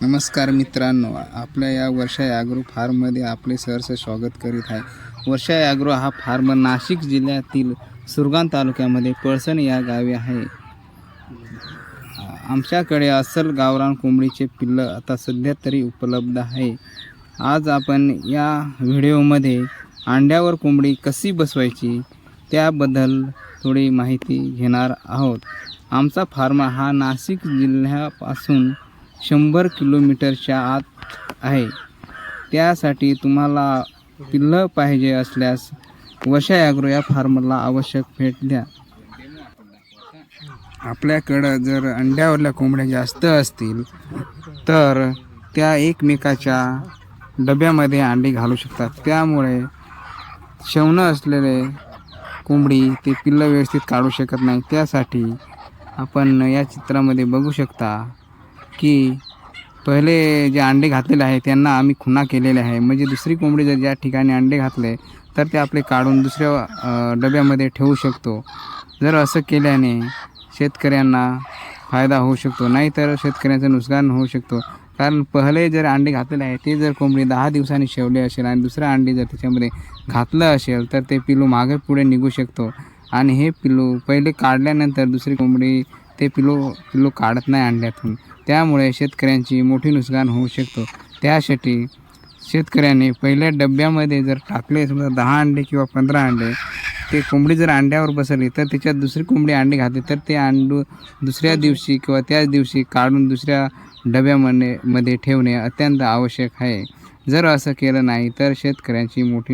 नमस्कार मित्रांनो आपल्या या वर्षा ॲग्रो फार्ममध्ये आपले सहर्ष स्वागत करीत आहे. वर्षा ॲग्रो हा फार्म नाशिक जिल्ह्यातील सुरगाण तालुक्यामध्ये पळसण या गावी आहे. आमच्याकडे अस्सल गावरान कोंबडीचे पिल्लं आता सध्या तरी उपलब्ध आहे. आज आपण या व्हिडिओमध्ये अंड्यावर कोंबडी कशी बसवायची त्याबद्दल थोडी माहिती घेणार आहोत. आमचा फार्म हा नाशिक जिल्ह्यापासून शंभर किलोमीटरच्या आत आहे. त्यासाठी तुम्हाला पिल्लं पाहिजे असल्यास वशा ॲग्रो या फार्मला आवश्यक भेट द्या. आपल्याकडं जर अंड्यावरल्या कोंबड्या जास्त असतील तर त्या एकमेकाच्या डब्यामध्ये अंडी घालू शकतात. त्यामुळे शेवणं असलेले कोंबडी ते पिल्लं व्यवस्थित काढू शकत नाही. त्यासाठी आपण या चित्रामध्ये बघू शकता की पहिले जे अंडे घातलेले आहे त्यांना आम्ही खुन्हा केलेले आहे. म्हणजे दुसरी कोंबडी जर ज्या ठिकाणी अंडे घातले तर ते आपले काढून दुसऱ्या डब्यामध्ये ठेवू शकतो. जर असं केल्याने शेतकऱ्यांना फायदा होऊ शकतो नाहीतर शेतकऱ्यांचं नुकसान होऊ शकतो. कारण पहिले जर अंडे घातलेले आहे ते जर कोंबडी दहा दिवसांनी शेवले असेल आणि दुसरं अंडी जर त्याच्यामध्ये घातलं असेल तर ते पिलू मागे पुढे निघू शकतो. आणि हे पिलू पहिले काढल्यानंतर दुसरी कोंबडी ते पिलो पिलो काढत नाही अंड्यातून. त्यामुळे शेतकऱ्यांची मोठी नुकसान होऊ शकतो. त्यासाठी शेतकऱ्याने पहिल्या डब्यामध्ये जर टाकले समजा दहा अंडे किंवा पंधरा अंडे ते कोंबडी जर अंड्यावर बसवली तर त्याच्यात दुसरी कोंबडी अंडी घातली तर ते अंडू दुसऱ्या दिवशी किंवा त्याच दिवशी काढून दुसऱ्या डब्यामध्ये मध्ये ठेवणे अत्यंत आवश्यक आहे. जर असं केलं नाही तर शेतकऱ्यांची मोठी